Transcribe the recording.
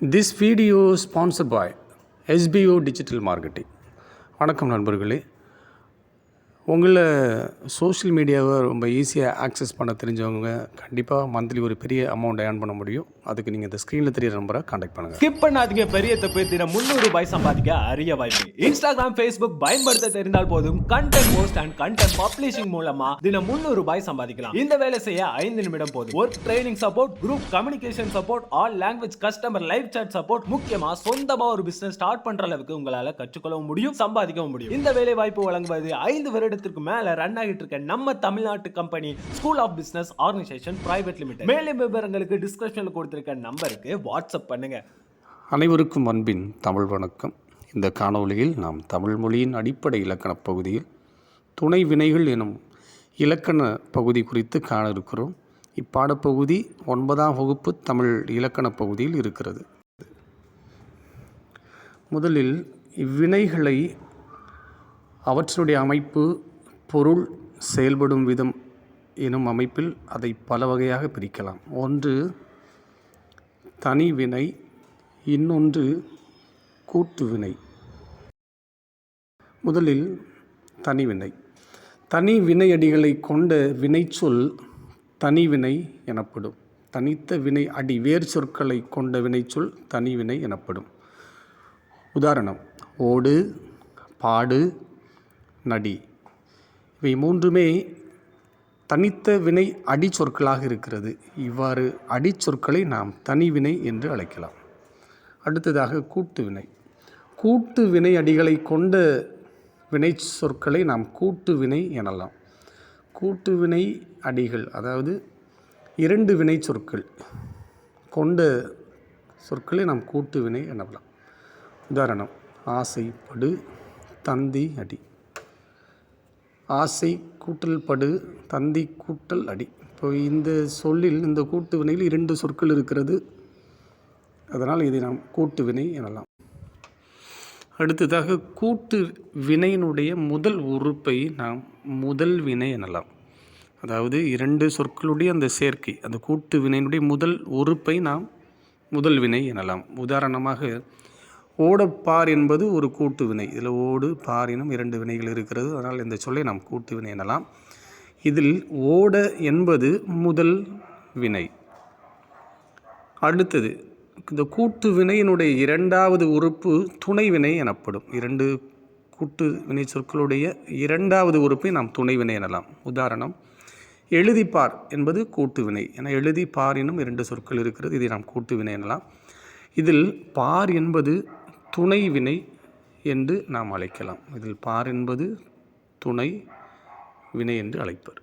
this video sponsor by SPO digital marketing வணக்கம் நண்பர்களே உங்களை சோஷியல் மீடியாவை ரொம்ப ஈஸியாக ஆக்சஸ் பண்ண தெரிஞ்சவங்க கண்டிப்பாக மந்த்லி ஒரு பெரிய அமௌண்ட் ஏர்ன் பண்ண முடியும். அதுக்கு நீங்கள் இந்த ஸ்க்ரீனில் தெரிய நம்பரை காண்டாக்ட் பண்ணுங்கள் ஸ்கிப் பண்ணாதீங்க பெரிய தப்பு. தினம் முந்நூறு ரூபாய் சம்பாதிக்க அரிய வாய்ப்பு. இன்ஸ்டாகிராம் ஃபேஸ்புக் பயன்படுத்த தெரிந்தால் போதும். Content post and content publishing மூலமா தினம் முந்நூறு ரூபாய் சம்பாதிக்கலாம். இந்த வேலை செய்ய ஐந்து நிமிடம் போதும். Work training support group communication support all language customer live chat support முக்கியமா சொந்தமா ஒரு பிசினஸ் ஸ்டார்ட் பண்ற அளவுக்கு உங்களால கற்றுக்கொள்ளவும் முடியும் சம்பாதிக்கவும் முடியும். இந்த வேலை வாய்ப்பு வழங்குவது ஐந்து வருடத்திற்கு மேல ரன் ஆகிட்டு இருக்க நம்ம தமிழ்நாட்டு company school of business organisation private limited மேலும் விவரங்களுக்கு டிஸ்கிரிப்ஷனில் கொடுத்திருக்க நம்பருக்கு வாட்ஸ்அப் பண்ணுங்க. அனைவருக்கும் அன்பின் தமிழ் வணக்கம். இந்த காணொளியில் நாம் தமிழ் மொழியின் அடிப்படை இலக்கணப் பகுதியில் துணை வினைகள் எனும் இலக்கண பகுதி குறித்து காண இருக்கிறோம் இப்பாடப்பகுதி ஒன்பதாம் வகுப்பு தமிழ் இலக்கணப் பகுதியில் இருக்கிறது. முதலில் இவ்வினைகளை அவற்றுடைய அமைப்பு பொருள் செயல்படும் விதம் எனும் அமைப்பில் அதை பல வகையாக பிரிக்கலாம். ஒன்று தனி வினை. இன்னொன்று கூட்டு வினை. முதலில் தனி வினை. தனி வினையடிகளை கொண்ட வினைச்சொல் தனி வினை எனப்படும். தனித்த வினை அடி வேர் சொற்களை கொண்ட வினைச்சொல் தனி வினை எனப்படும். உதாரணம் ஓடு பாடு நடி. இவை மூன்றுமே தனித்த வினை அடிச்சொற்களாக இருக்கிறது. இவ்வாறு அடிச்சொற்களை நாம் தனிவினை என்று அழைக்கலாம். அடுத்ததாக கூட்டு வினை. கூட்டு வினை அடிகளை கொண்ட வினை சொற்களை நாம் கூட்டு வினை எனலாம். கூட்டு வினை அடிகள் அதாவது இரண்டு வினை சொற்கள் கொண்ட சொற்களை நாம் கூட்டு வினை எனலாம். உதாரணம் ஆசைப்படு தந்தி அடி. ஆசை கூட்டல் படு தந்தி கூட்டல் அடி. இப்போ இந்த சொல்லில் இந்த கூட்டு வினையில் இரண்டு சொற்கள் இருக்கிறது. அதனால் இதை நாம் கூட்டு வினை எனலாம். அடுத்ததாக கூட்டு வினையினுடைய முதல் உறுப்பை நாம் முதல் வினை எனலாம். அதாவது இரண்டு சொற்களுடைய அந்த சேர்க்கை அந்த கூட்டு வினையினுடைய முதல் உறுப்பை நாம் முதல் வினை எனலாம். உதாரணமாக ஓடப்பார் என்பது ஒரு கூட்டு வினை. இதில் ஓடு பார் எனும் இரண்டு வினைகள் இருக்கிறது. அதனால் இந்த சொல்லை நாம் கூட்டு வினை எனலாம். இதில் ஓட என்பது முதல் வினை. அடுத்தது இந்த கூட்டு வினையினுடைய இரண்டாவது உறுப்பு துணை வினை எனப்படும். இரண்டு கூட்டு வினை சொற்களுடைய இரண்டாவது உறுப்பை நாம் துணை வினை எனலாம். உதாரணம் எழுதிப்பார் என்பது கூட்டு வினை. என எழுதி பார் எனும் இரண்டு சொற்கள் இருக்கிறது. இதை நாம் கூட்டு வினை எனலாம். இதில் பார் என்பது துணை வினை என்று நாம் அழைக்கலாம். இதில் பார் என்பது துணை வினை என்று அழைப்பர்.